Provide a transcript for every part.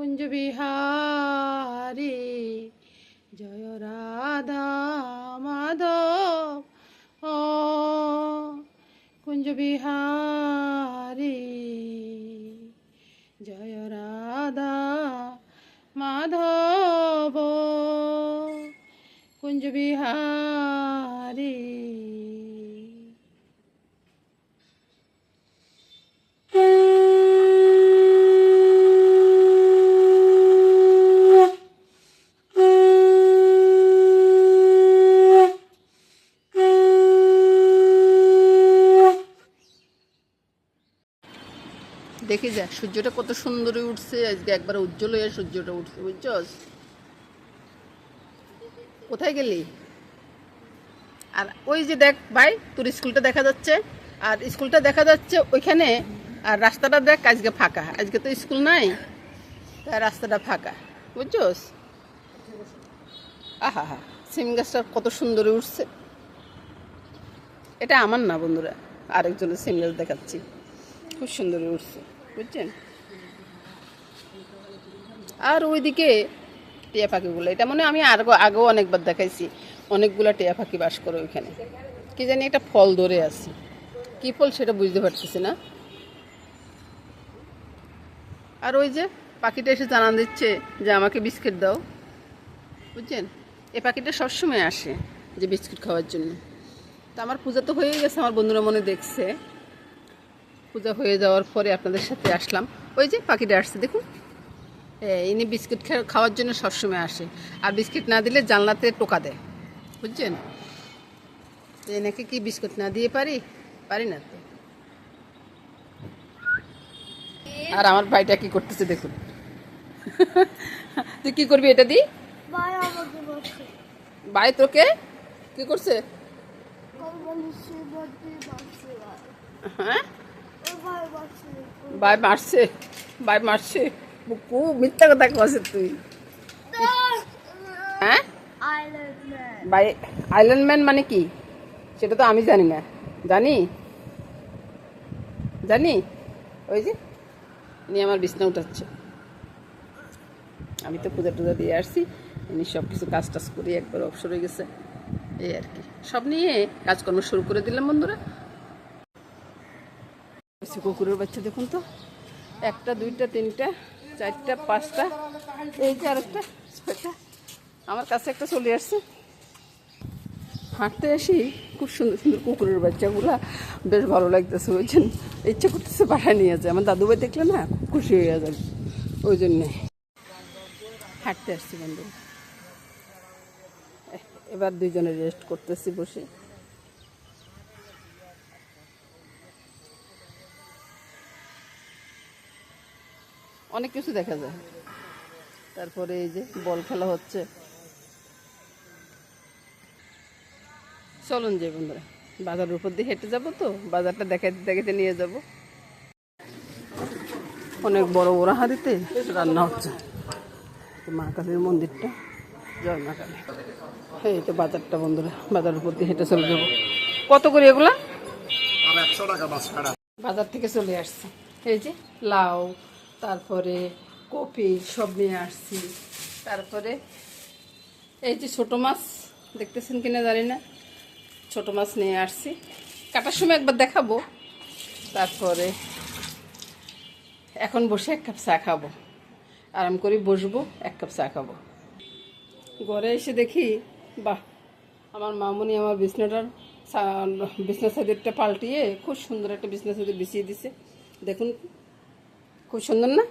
কুঞ্জ বিহারী জয় রাধা মাধব। ও কুঞ্জ বিহারী জয় রাধা মাধব। কুঞ্জ দেখি যাক সূর্যটা কত সুন্দর উঠছে, আজকে একবার উজ্জ্বল হয়ে সূর্যটা উঠছে, বুঝছস? কোথায় গেলি? আর ওই যে দেখ ভাই, তোর স্কুলটা দেখা যাচ্ছে, আর স্কুলটা দেখা যাচ্ছে ওইখানে, আর রাস্তাটা দেখ আজকে ফাঁকা, আজকে তো স্কুল নাই, তাই রাস্তাটা ফাঁকা, বুঝছস? আহা হা, সিম গাছটা কত সুন্দর উঠছে। এটা আমার না বন্ধুরা, আরেকজনের সিম গাছ দেখাচ্ছি, খুব সুন্দর উঠছে। বুঝছেন? আর ওইদিকে টিয়া পাখিগুলো, এটা মনে আমি আর আগেও অনেকবার দেখাইছি, অনেকগুলো টিয়া পাখি বাস করে ওইখানে। কি জানি একটা ফল ধরে আছে। কি ফল সেটা বুঝতে পারতেছি না। আর ওই যে পাখিটা এসে জানান দিচ্ছে যে আমাকে বিস্কিট দাও। বুঝছেন? এ পাখিটা সবসময় আসে যে বিস্কিট খাওয়ার জন্য। তা আমার পূজা তো হয়ে গেছে, আমার বন্ধুরা মনে দেখছে। পূজা হয়ে যাওয়ার পরে আপনাদের সাথে আসলাম। ওই যে পাখিটা আসছে দেখুন। ইনি বিস্কিট খাওয়ার জন্য সবসময় আসে। আর বিস্কিট না দিলে জানলাতে টোকা দেয়। বুঝছেন? এনাকে কি বিস্কুট না দিয়ে পারি? পারি না তো। আর আমার ভাইটা কি করতেছে দেখুন। তুই কি করবি এটা দি ভাই তোকে? কি করছে? হ্যাঁ? ভাই মারছে ভাই মারছে। খুব মিথ্যা কথা কছে তুই। হ্যাঁ? বাই আইল্যান্ড ম্যান মানে কি? সেটা তো আমি জানি না। জানি? জানি? ওই যে ইনি আমার বিছনা উঠাচ্ছে। আমি তো পূজা টুজা দিয়ে আসছি। ইনি সব কিছু কাজ টাজ করে একবার অবসর হয়ে গেছে। এই আর কি। সব নিয়ে কাজকর্ম শুরু করে দিলাম বন্ধুরা। কিছু কুকুরের বাচ্চা, দেখুন তো। একটা, দুইটা, তিনটা, চারটা, পাঁচটা, এই যে আরেকটা, ছয়টা। আমার কাছে একটা চলে আসছে। হাঁটতে আসি, খুব সুন্দর সুন্দর কুকুরের বাচ্চাগুলা বেশ ভালো লাগতেছে, ওই জন্য ইচ্ছে করতেছে পাঠায় নিয়ে যায়। আমার দাদুভাই দেখলে না, খুব খুশি হয়ে যাবে ওই জন্যে। হাঁটতে আসছি বন্ধু। এবার দুইজনে রেস্ট করতেছি বসে। অনেক কিছু দেখা যায়। তারপরে এই যে বল খেলা হচ্ছে। চলুন যে বন্ধুরা বাজারের উপর দিয়ে হেঁটে যাব তো বাজারটা দেখাতে দেখাতে নিয়ে যাব। অনেক বড় বড় হাঁড়িতে রান্না হচ্ছে। মা কালীর মন্দিরটা জয় মা কালী। হ্যাঁ এই তো বাজারটা বন্ধুরা বাজারের উপর দিয়ে হেঁটে চলে যাব। কত করে এগুলা? বাজার থেকে চলে আসছে। এই যে লাউ তারপরে কপি সব নিয়ে আসছি। তারপরে এই যে ছোট মাছ, দেখতেছেন কিনা জানি না, ছোট মাছ নিয়ে আসছি। কাটার সময় একবার দেখাবো। তারপরে এখন বসে এক কাপ চা খাব। আরাম করে বসবো, এক কাপ চা খাব। ঘরে এসে দেখি, বাহ, আমার মামুনি আমার বিছনাটার বিছনা সাইডেরটা পাল্টিয়ে খুব সুন্দর একটা বিছনা সাইডে বিছিয়ে দিছে। দেখুন খুব সুন্দর না?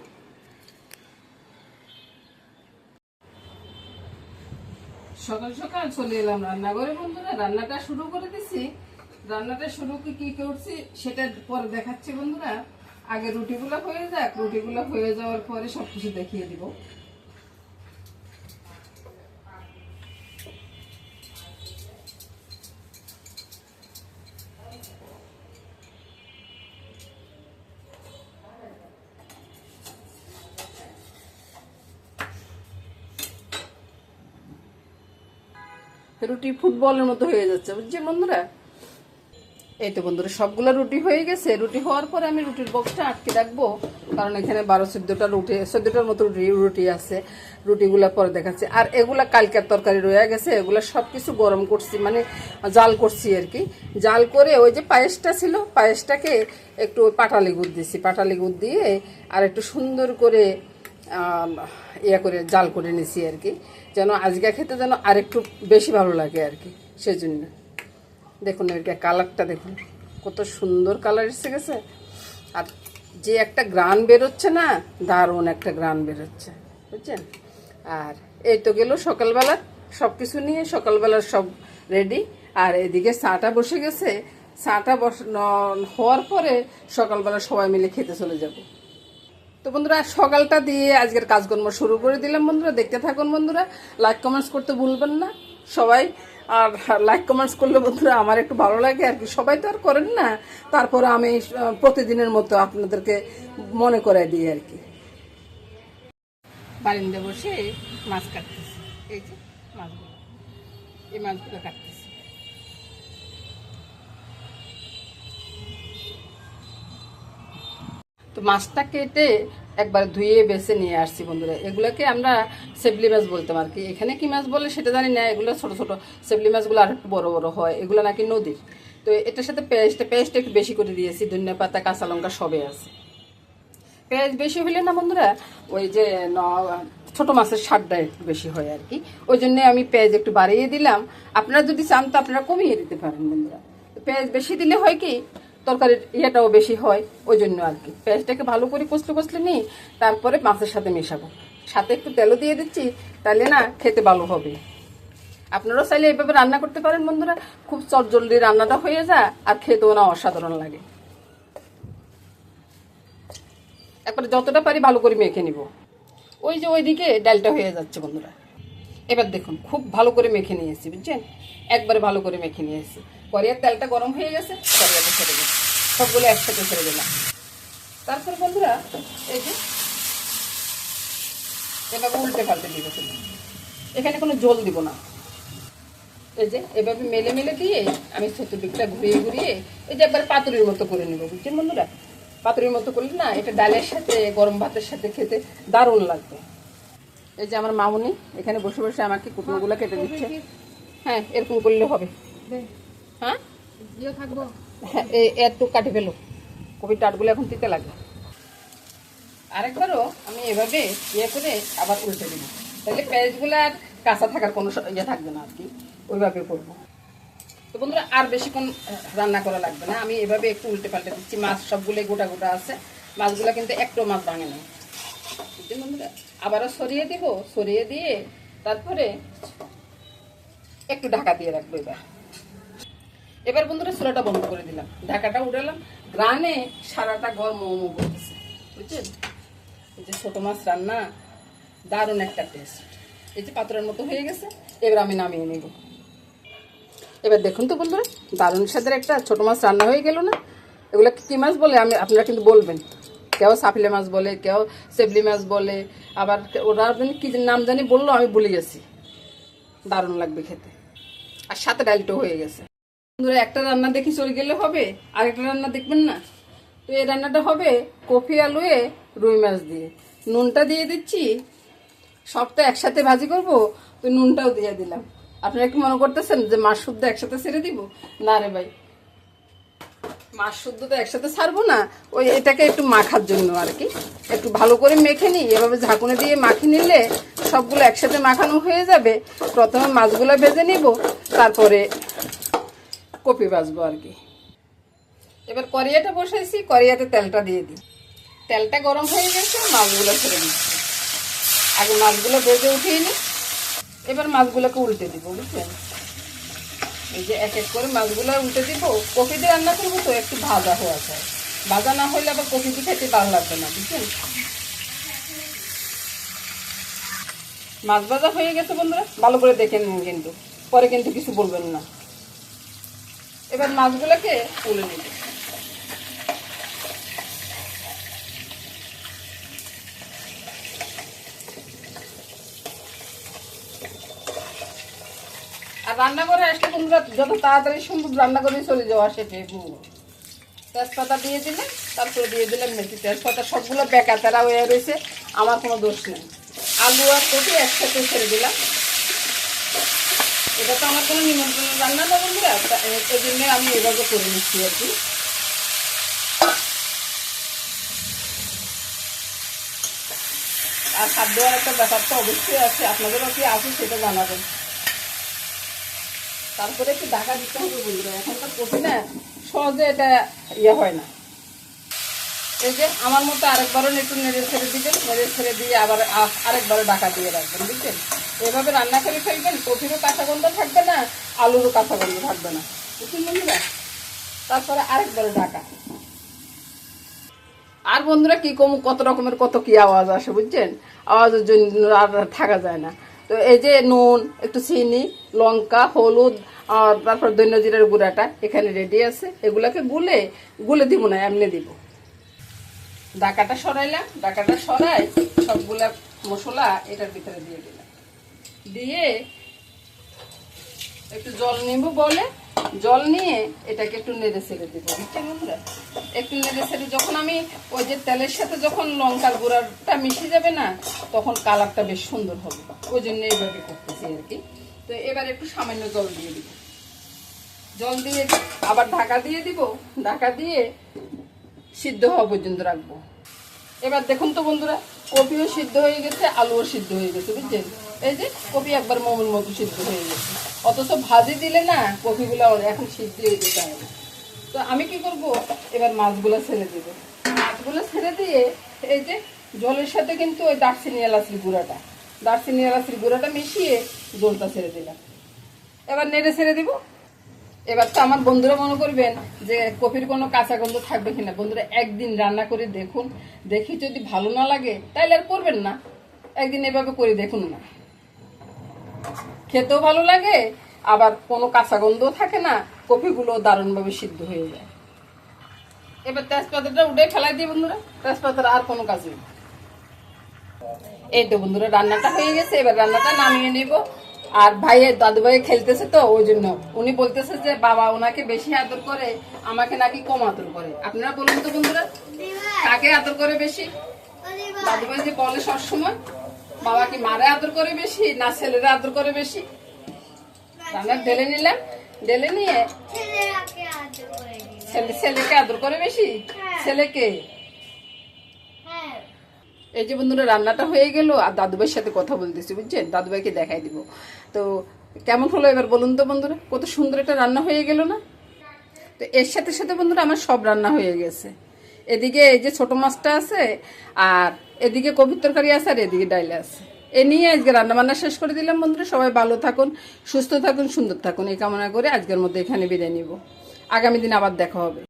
সকাল সকাল চলে এলাম রান্নাঘরে, বন্ধুরা। রান্নাটা শুরু করে দিছি। রান্নাটা শুরু কি করছি, সেটা পরে দেখাচ্ছি, বন্ধুরা। আগে রুটিগুলো হয়ে যাক। রুটিগুলো হয়ে যাওয়ার পরে সব কিছু দেখিয়ে দিব। রুটি ফুটবলের মতো হয়ে যাচ্ছে বুঝছেন বন্ধুরা? এই তো বন্ধুরা, সবগুলো রুটি হয়ে গেছে। রুটি হওয়ার পরে আমি রুটির বক্সটা আটকে রাখব, কারণ এখানে বারো চোদ্দোটা রুটি, চোদ্দোটার মতো রুটি রুটি আছে। রুটিগুলো পরে দেখাচ্ছি। আর এগুলা কালকের তরকারি রয়ে গেছে, এগুলো সব কিছু গরম করছি মানে জাল করছি আর কি। জাল করে ওই যে পায়েসটা ছিল, পায়েসটাকে একটু পাটালি গুড় দিয়েছি পাটালি গুড় দিয়ে আর একটু সুন্দর করে ইয়ে করে, জাল করে নিছি আর কি। যেন আজকে খেতে যেন আরেকটু বেশি ভালো লাগে আর কি, সেজন্য। দেখুন এর কালারটা দেখুন, কত সুন্দর কালার এসে গেছে। আর যে একটা গ্রান বেরোচ্ছে না, দারুণ একটা গ্রান বেরোচ্ছে, বুঝছেন? আর এই তো গেল সকালবেলা সব কিছু নিয়ে সকালবেলার সব রেডি আর এদিকে চাটা বসে গেছে, চাটা বস হওয়ার পরে সকালবেলা সবাই মিলে খেতে চলে যাব। তো বন্ধুরা, সকালটা দিয়ে আজকের কাজকর্ম শুরু করে দিলাম বন্ধুরা। দেখতে থাকুন বন্ধুরা লাইক কমেন্টস করতে ভুলবেন না সবাই। আর লাইক কমেন্টস করলে বন্ধুরা আমার একটু ভালো লাগে আর কি। সবাই তো আর করেন না। তারপরে আমি প্রতিদিনের মতো আপনাদেরকে মনে করাই দিই আর কি। বারিন্দে বসে মাছ কাটতেছি। এই যে মাছগুলো। এই মাছগুলো কাটতেছি। তো মাছটা কেটে একবার ধুয়ে বেছে নিয়ে আসছি বন্ধুরা। এগুলোকে আমরা সেবলি মাছ বলতাম আর কি। এখানে কি মাছ বলে সেটা জানি না। এগুলো ছোট ছোট সেবলি মাছগুলো আর একটু বড় বড় হয়। এগুলো নাকি নদীর। তো এটার সাথে পেঁয়াজটা পেস্ট একটু বেশি করে দিয়েছি। ধনিয়া পাতা, কাঁচা লঙ্কা সবে আছে। পেঁয়াজ বেশি হলে না বন্ধুরা, ওই যে ন- ছোট মাছের স্বাদটা একটু বেশি হয় আর কি। ওই জন্য আমি পেঁয়াজ একটু বাড়িয়ে দিলাম। আপনারা যদি চান তো আপনারা কমিয়ে দিতে পারেন বন্ধুরা। পেঁয়াজ বেশি দিলে হয় কি তরকারির ইয়েটাও বেশি হয় ওই জন্য আর কি। পেঁয়াজটাকে ভালো করে কষলে কষলে নিই, তারপরে মাছের সাথে মেশাবো। সাথে একটু তেলও দিয়ে দিচ্ছি তাহলে না খেতে ভালো হবে। আপনারাও চাইলে এইভাবে রান্না করতে পারেন বন্ধুরা। খুব চটজলদি রান্নাটা হয়ে যায়, আর খেতেও না অসাধারণ লাগে। একবারে যতটা পারি ভালো করে মেখে নিব। ওই যে ওইদিকে ডালটা হয়ে যাচ্ছে বন্ধুরা। এবার দেখুন, খুব ভালো করে মেখে নিয়েছি, বুঝছেন? একবারে ভালো করে মেখে নিয়েছি। করিয়ার তেলটা গরম হয়ে গেছে করিয়াটা গেছে সবগুলো একসাথে ছেড়ে দিলাম। তারপর বন্ধুরা এই যে এভাবে উল্টে পাল্টে দিব এখানে কোনো জল দিব না। এই যে এভাবে মেলে মেলে দিয়ে আমি চতুর্দিকটা ঘুরিয়ে ঘুরিয়ে এই যে একবার পাতুরির মতো করে নেব বুঝছেন বন্ধুরা? পাতুরির মতো করলে না এটা ডালের সাথে গরম ভাতের সাথে খেতে দারুণ লাগবে। এই যে আমার মামুনি এখানে বসে বসে আমাকে কুটনোগুলো কেটে দিচ্ছে। হ্যাঁ এরকম করলে হবে। হ্যাঁ? থাকব। একটু কাটি ফেলো কবির টাটগুলো এখন তিতে লাগে আরেকবারও আমি এভাবে ইয়ে করে আবার উল্টে দিব। তাহলে পেঁয়াজগুলো আর কাঁচা থাকার কোনো ইয়ে থাকবে না আর কি। ওইভাবে করব। তো বন্ধুরা, আর বেশিক্ষণ রান্না করা লাগবে না। আমি এভাবে একটু উল্টে পাল্টে দিচ্ছি। মাছ সবগুলোই গোটা গোটা আছে। মাছগুলো কিন্তু একটু মাছ ভাঙে না। বন্ধুরা? আবারও সরিয়ে দিব, সরিয়ে দিয়ে তারপরে একটু ঢাকা দিয়ে রাখব এবার। এবার বন্ধুরা চুলাটা বন্ধ করে দিলাম। ঢাকাটা উড়ালাম গ্রানে সারাটা ঘর মোমো করতেছে, বুঝছেন? এই যে ছোটো মাছ রান্না, দারুণ একটা টেস্ট এই যে পাত্রের মতো হয়ে গেছে, এবার আমি নামিয়ে নেব। এবার দেখুন তো বন্ধুরা, দারুণ স্বাদের একটা ছোটো মাছ রান্না হয়ে গেল না? এগুলো কী মাছ বলে? আমি, আপনারা কিন্তু বলবেন। কেউ সাফিলে মাছ বলে, কেউ সেবলি মাছ বলে, আবার ওরা জানি কী নাম জানি বলল, আমি ভুলে গেছি। দারুণ লাগবে খেতে। আর সাথে ডালটাও হয়ে গেছে। বন্ধুরা একটা রান্না দেখি চলে গেলে হবে, আরেকটা রান্না দেখবেন না। তো এই রান্নাটা হবে কফি আলুয়ে রুই মাছ দিয়ে। নুনটা দিয়ে দিচ্ছি, সবটা একসাথে ভাজি করব, তো নুনটাও দিয়ে দিলাম। আপনারা কি মনে করতেছেন যে মাছ শুদ্ধ একসাথে ছেড়ে দিব? না রে ভাই। মাছ শুদ্ধ তো একসাথে ছাড়বো না, ওই এটাকে একটু মাখার জন্য আর কি। একটু ভালো করে মেখে নিই, এভাবে ঝাঁকুনি দিয়ে মাখিয়ে নিলে সবগুলো একসাথে মাখানো হয়ে যাবে। প্রথমে মাছগুলো ভেজে নিব, তারপরে কপি ভাজবো আর কি। এবার করিয়াটা বসাইছি করিয়াতে তেলটা দিয়ে দিই। তেলটা গরম হয়ে গেছে, মাছগুলো ছেড়ে দিচ্ছি আগে মাছগুলো ভেজে উঠিয়ে নিই। এবার মাছগুলোকে উল্টে দিব বুঝছেন এই যে এক এক করে মাছগুলো উল্টে দিব। কপি দিয়ে রান্না করব তো, একটু ভাজা হওয়া চাই ভাজা না হলে আবার কপি দিয়ে খেতে ভালো লাগবে না বুঝছেন মাছ ভাজা হয়ে গেছে বন্ধুরা, ভালো করে দেখে নিন কিন্তু। পরে কিন্তু কিছু বলবেন না। এবার মাছগুলোকে তুলে নিব আর রান্না করে আসলে বন্ধুরা যত তাড়াতাড়ি সম্ভব রান্না করে চলে যাওয়া সেটা তেজপাতা দিয়ে দিলে, তারপরে দিয়ে দিলাম মেথি তেজপাতা, সবগুলো বেকা তারা হয়ে রয়েছে, আমার কোনো দোষ নেই। আলু আর কপি একসাথে ছেড়ে দিলাম। এটা তো আমার কোনো নিমন্ত্রণ, রান্না না বন্ধুরা তা- এই আমি এভাবে করে নিচ্ছি আর কি। আর খাদ্য দেওয়ার একটা ব্যাপার তো অবশ্যই আছে, আপনাদেরও কি আছে সেটা জানাবেন। তারপরে একটু ঢাকা দিতে হবে বন্ধুরা এখনকার কপি না সহজে এটা ইয়ে হয় না। এই যে আমার মতো আরেকবারও একটু নেড়ে ছেড়ে দিবেন নেড়ে ছেড়ে দিয়ে আবার আরেকবারও ঢাকা দিয়ে রাখবেন, বুঝছেন? এভাবে রান্না করে ফেলবেন কপিরও কাঁচা গন্ধ থাকবে না, আলুরও কাঁচা গন্ধ থাকবে না, বুঝছেন বন্ধুরা? তারপরে আরেকবারও ডাকা আর বন্ধুরা কি কম, কত রকমের, কত কি আওয়াজ আসে, বুঝছেন? আওয়াজের জন্য আর থাকা যায় না। তো এই যে নুন, একটু চিনি, লঙ্কা, হলুদ, আর তারপর দৈন্য জিরার গুঁড়াটা এখানে রেডি আছে। এগুলাকে গুলে গুলে দিব না, এমনি দিব। ডাকাটা সরাইলাম ডাকাটা সরাই সবগুলা মশলা এটার ভিতরে দিয়ে দিলাম। দিয়ে একটু জল নিব বলে, জল নিয়ে এটাকে একটু নেড়ে ছেড়ে দেবো। একটু নেড়ে ছেড়ে যখন আমি ওই যে তেলের সাথে যখন লঙ্কার গুঁড়াটা মিশে যাবে না, তখন কালারটা বেশ সুন্দর হবে। ওই জন্য এইভাবে করতেছি আর কি। তো এবার একটু সামান্য জল দিয়ে দিব। জল দিয়ে আবার ঢাকা দিয়ে দিব। ঢাকা দিয়ে সিদ্ধ হওয়া পর্যন্ত রাখব। এবার দেখুন তো বন্ধুরা, কপিও সিদ্ধ হয়ে গেছে, আলুও সিদ্ধ হয়ে গেছে, বুঝছেন? এই যে কপি একবার মোমের মতো সিদ্ধ হয়ে গেছে। অথচ ভাজি দিলে না কপিগুলো এখন সিদ্ধ হয়ে যেতে হবে তো আমি কি করব? এবার মাছগুলো ছেড়ে দেব। মাছগুলো ছেড়ে দিয়ে এই যে জলের সাথে কিন্তু ওই দারচিনি এলাচির গুঁড়াটা, দারচিনি এলাচির গুঁড়াটা মিশিয়ে জলটা ছেড়ে দিলাম। এবার নেড়ে ছেড়ে দিব। এবার তো আমার বন্ধুরা মনে করবেন যে কপির কোনো কাঁচা গন্ধ থাকবে কিনা। বন্ধুরা, একদিন রান্না করে দেখুন। দেখি যদি ভালো না লাগে তাহলে আর করবেন না। একদিন এভাবে করে দেখুন না। খেতেও ভালো লাগে, আবার কোনো কাঁচা গন্ধও থাকে না কপিগুলো দারুণভাবে সিদ্ধ হয়ে যায়। এবার তেজপাতাটা উঠে ফেলাই দিই বন্ধুরা। তেজপাতার আর কোনো কাজ নেই। এই তো বন্ধুরা, রান্নাটা হয়ে গেছে। এবার রান্নাটা নামিয়ে নিব। আর ভাইয়ের দাদু ভাই খেলতেছে তো ওই জন্য। উনি বলতেছে যে বাবা ওনাকে বেশি আদর করে আমাকে নাকি কম আদর করে। আপনারা বলুন তো বন্ধুরা কাকে আদর করে বেশি? দাদু ভাই যে বলে সবসময় বাবা কি মারে আদর করে বেশি না ছেলেরা আদর করে বেশি? রান্না ঢেলে নিলাম ঢেলে নিয়ে ছেলেকে আদর করে বেশি? ছেলেকে? হ্যাঁ এই যে বন্ধুরা, রান্নাটা হয়ে গেল আর দাদুভাইয়ের সাথে কথা বলতেছি, বুঝছেন? দাদুভাইকে দেখাই দিব। তো কেমন হলো এবার বলুন তো বন্ধুরা, কত সুন্দর একটা রান্না হয়ে গেল না? তো এর সাথে সাথে বন্ধুরা, আমার সব রান্না হয়ে গেছে। এদিকে এই যে ছোট মাছটা আছে, আর এদিকে কবির তরকারি আছে, আর এদিকে ডাইলে আছে। এ নিয়ে আজকে রান্নাবান্না শেষ করে দিলাম বন্ধুরা। সবাই ভালো থাকুন, সুস্থ থাকুন, সুন্দর থাকুন, এই কামনা করে আজকের মধ্যে এখানে বিদায় নিব। আগামী দিন আবার দেখা হবে।